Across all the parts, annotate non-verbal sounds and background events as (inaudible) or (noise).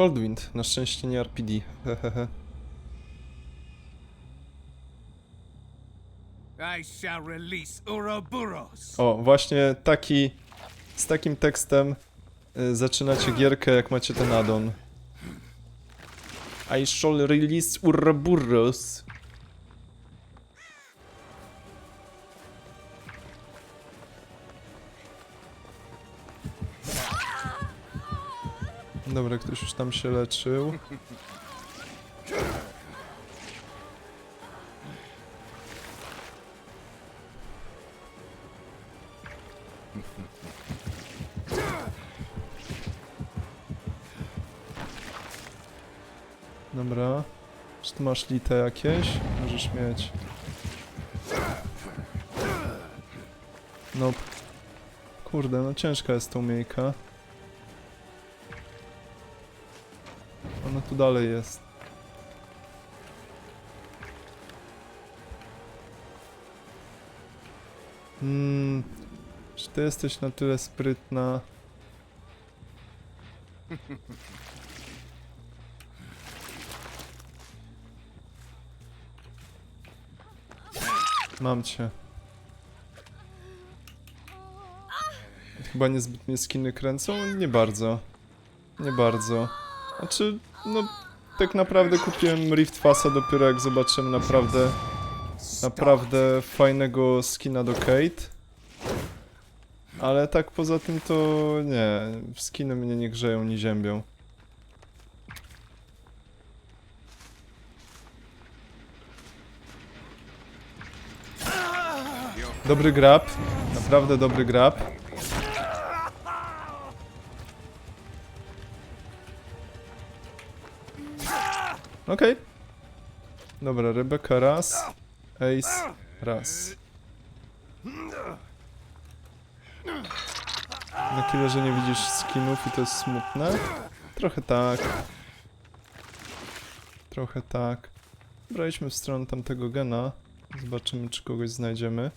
Coldwind, na szczęście nie RPD. Hehehe. O, właśnie taki, z takim tekstem y, zaczynacie gierkę, jak macie ten addon. I shall release Ouroboros. Dobra, ktoś już tam się leczył. Dobra. Czy tu masz lite jakieś? Możesz mieć. Nope. Kurde, no ciężka jest ta umiejka. Ona tu dalej jest. Hmm. Czy ty jesteś na tyle sprytna? Mam cię. Chyba niezbytnie skiny kręcą? Nie bardzo. Nie bardzo. Znaczy, no, tak naprawdę kupiłem Rift Fassa dopiero jak zobaczyłem naprawdę, naprawdę fajnego skina do Kate. Ale tak poza tym to nie, skiny mnie nie grzeją, nie ziębią. Dobry grab, naprawdę dobry grab. Okej. Dobra, Rebecca raz, Ace raz. Na tyle, że nie widzisz skinów i to jest smutne? Trochę tak. Trochę tak. Dobra, idźmy w stronę tamtego gena. Zobaczymy, czy kogoś znajdziemy.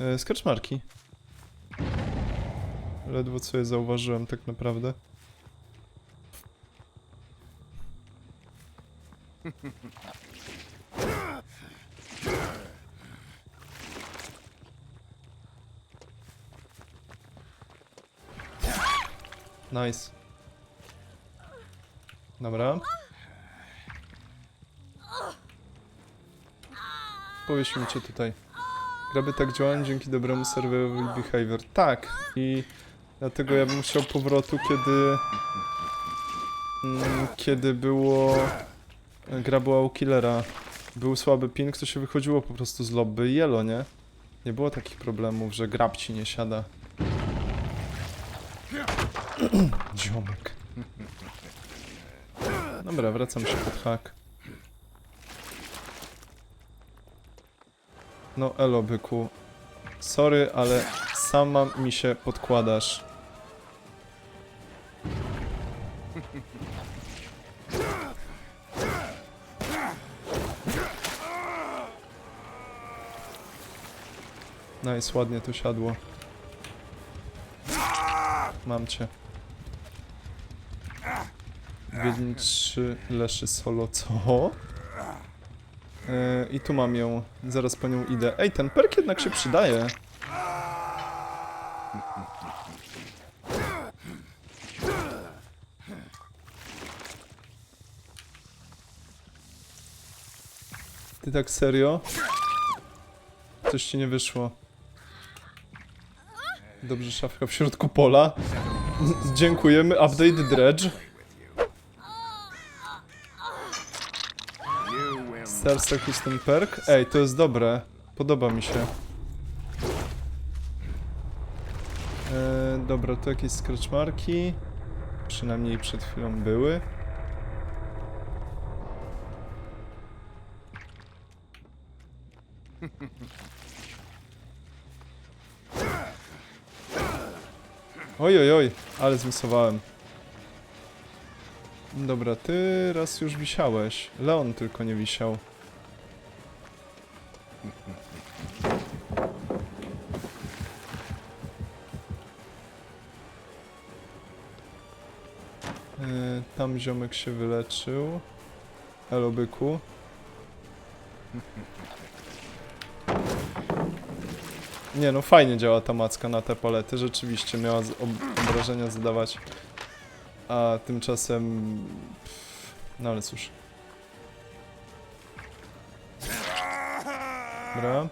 E, Skreczmarki. Ledwo co je zauważyłem tak naprawdę. Nice. Dobra. Powiesimy cię tutaj. Graby tak działają dzięki dobremu serwerowi behavior. Tak. I dlatego ja bym chciał powrotu, kiedy... Mm, kiedy było... Gra była u killera. Był słaby ping, to się wychodziło po prostu z lobby i jelo, nie? Nie było takich problemów, że grab ci nie siada. (clears throat) Dziomek. Dobra, wracam się pod hak. No elo byku. Sorry, ale sama mi się podkładasz. Nice, ładnie to siadło. Mam cię. Wiedźmin 3 leszy solo, co? Yy, I tu mam ją. Zaraz po nią idę. Ej, ten perk jednak się przydaje. Ty tak serio? Coś ci nie wyszło. Dobrze, szafka w środku pola. Dziękujemy. Update Dredge. Stars jakiś ten perk? Ej, to jest dobre. Podoba mi się. Eee, dobra, to jakieś scratch marki. Przynajmniej przed chwilą były. Oj, oj, oj, ale zmisowałem. Dobra, ty raz już wisiałeś. Leon tylko nie wisiał. Yy, tam ziomek się wyleczył. Elo byku. Nie no, fajnie działa ta macka na te palety, rzeczywiście miała ob obrażenia zadawać. A tymczasem... No ale cóż. Dobra.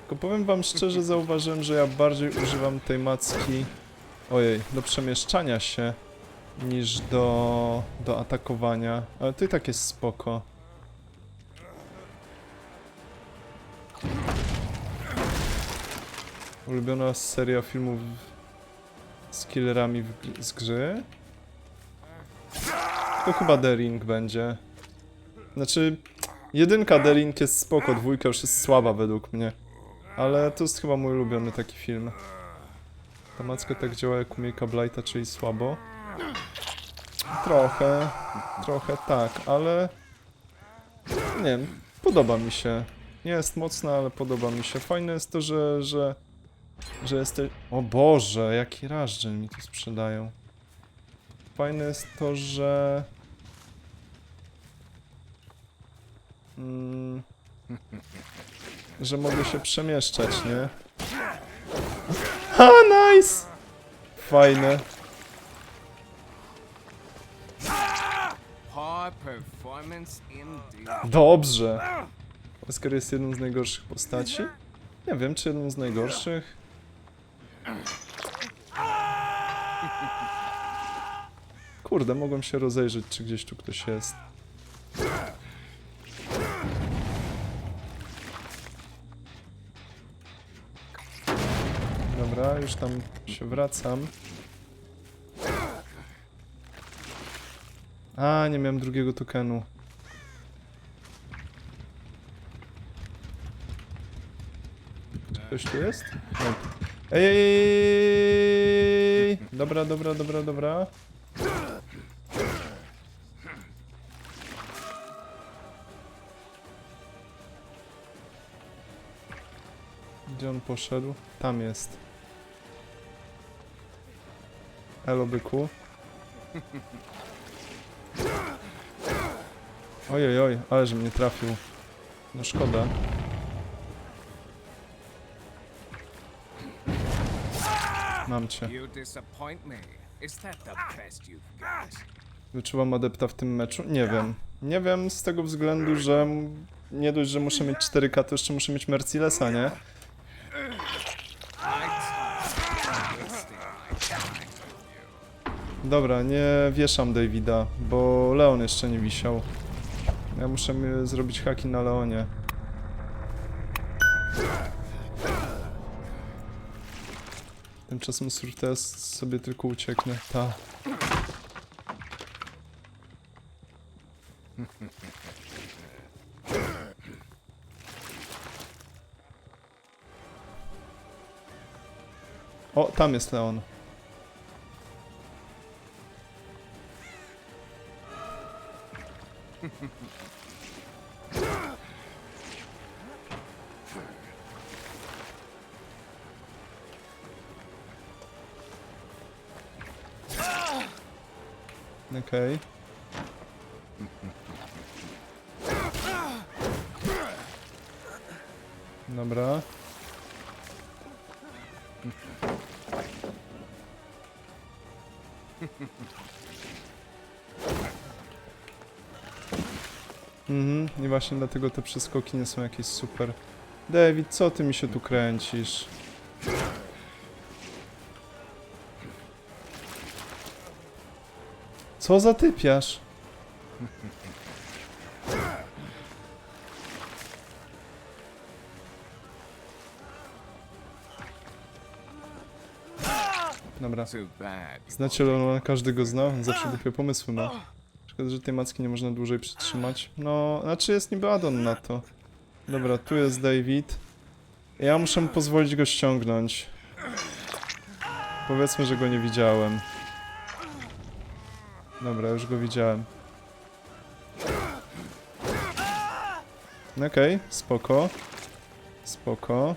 Tylko powiem wam szczerze, zauważyłem, że ja bardziej używam tej macki... Ojej, do przemieszczania się niż do, do atakowania. Ale to i tak jest spoko. Ulubiona seria filmów z killerami z gry? To chyba The Ring będzie. Znaczy, jedynka The Ring jest spoko, dwójka już jest słaba według mnie. Ale to jest chyba mój ulubiony taki film. Ta macka tak działa jak u Milka Blighta, czyli słabo. Trochę, trochę tak, ale... Nie wiem, podoba mi się. Nie jest mocna, ale podoba mi się. Fajne jest to, że... że, że jesteś... O Boże, jaki rażdżen mi tu sprzedają. Fajne jest to, że... Mm, że mogę się przemieszczać, nie? Ha, nice! Fajne. Dobrze. Oskar jest jedną z najgorszych postaci? Nie wiem, czy jedną z najgorszych. Kurde, mogłem się rozejrzeć, czy gdzieś tu ktoś jest. Dobra, już tam się wracam. A, nie miałem drugiego tokenu. Ktoś tu jest? Nie. Ej. Dobra, dobra, dobra, dobra. Gdzie on poszedł? Tam jest. Elo byku. Ojej, oj, ale że mnie trafił. No szkoda. Mam cię. You disappoint me. Is that the best you've got? Wyczuwam adepta w tym meczu? Nie wiem. Nie wiem z tego względu, że nie dość, że muszę mieć 4K, to jeszcze muszę mieć Mercilesa, nie? Dobra, nie wieszam Davida, bo Leon jeszcze nie wisiał. Ja muszę zrobić haki na Leonie. Tymczasem Surtes sobie tylko ucieknie. Ta. O, tam jest Leon. Okej. Dobra. Mhm, i właśnie dlatego te przeskoki nie są jakieś super. David, co ty mi się tu kręcisz? Co za typiarz? Dobra. Znacie Leona, każdy go zna, on zawsze głupie pomysły ma. Szkoda, że tej macki nie można dłużej przytrzymać. No, znaczy jest niby addon na to. Dobra, tu jest David. Ja muszę mu pozwolić go ściągnąć. Powiedzmy, że go nie widziałem. Dobra, już go widziałem. Okej, okay, spoko. Spoko.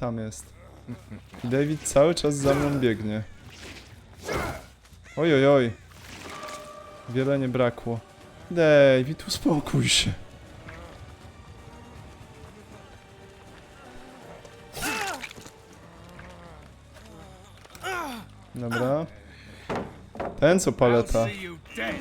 Tam jest. David cały czas za mną biegnie. Ojojoj. Oj. Wiele nie brakło. David, uspokój się. Dobra. Ten co paleta. see you dead.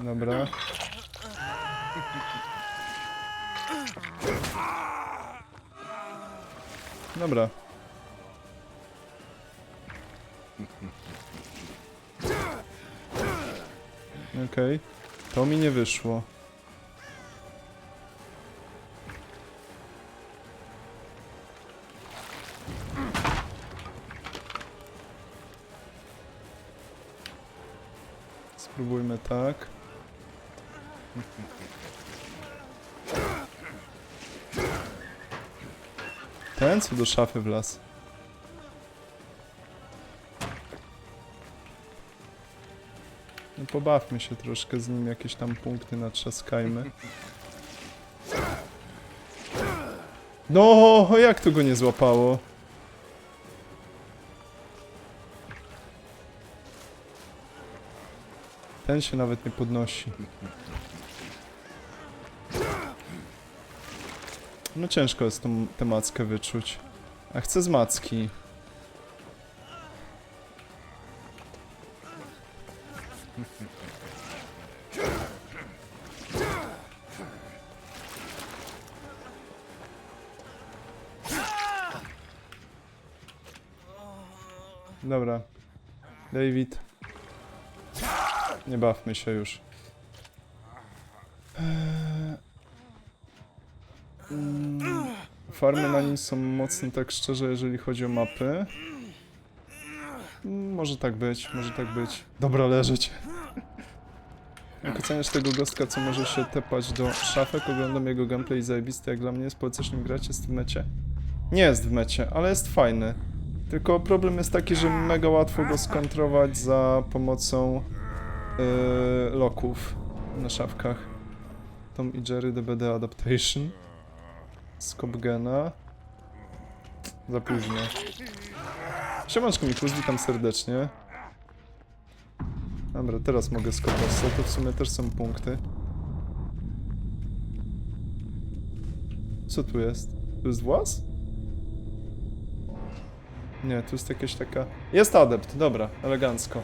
Dobra. Dobra. Okej. To mi nie wyszło. Spróbujmy tak. Ten co do szafy wlazł. No pobawmy się troszkę z nim, jakieś tam punkty natrzaskajmy. No, jak to go nie złapało? Ten się nawet nie podnosi. No ciężko jest tą tę mackę wyczuć. A chcę z macki. Dobra. David. Nie bawmy się już. Farmy na nim są mocne, tak szczerze, jeżeli chodzi o mapy. Mm, Może tak być, może tak być. Dobra, leżeć. (laughs) Jak oceniasz tego gostka, co może się tepać do szafek? Oglądam jego gameplay i zajebisty jak dla mnie. jest. Polecasz nim grać? Jest w mecie? Nie jest w mecie, ale jest fajny. Tylko problem jest taki, że mega łatwo go skontrować za pomocą yy, loków na szafkach. Tom i Jerry DBD Adaptation. Skopgena. Za późno. Siemanczko Mikus, witam serdecznie. Dobra, teraz mogę skopać, to w sumie też są punkty. Co tu jest? Tu jest włas? Nie, tu jest jakaś taka... Jest adept, dobra, elegancko.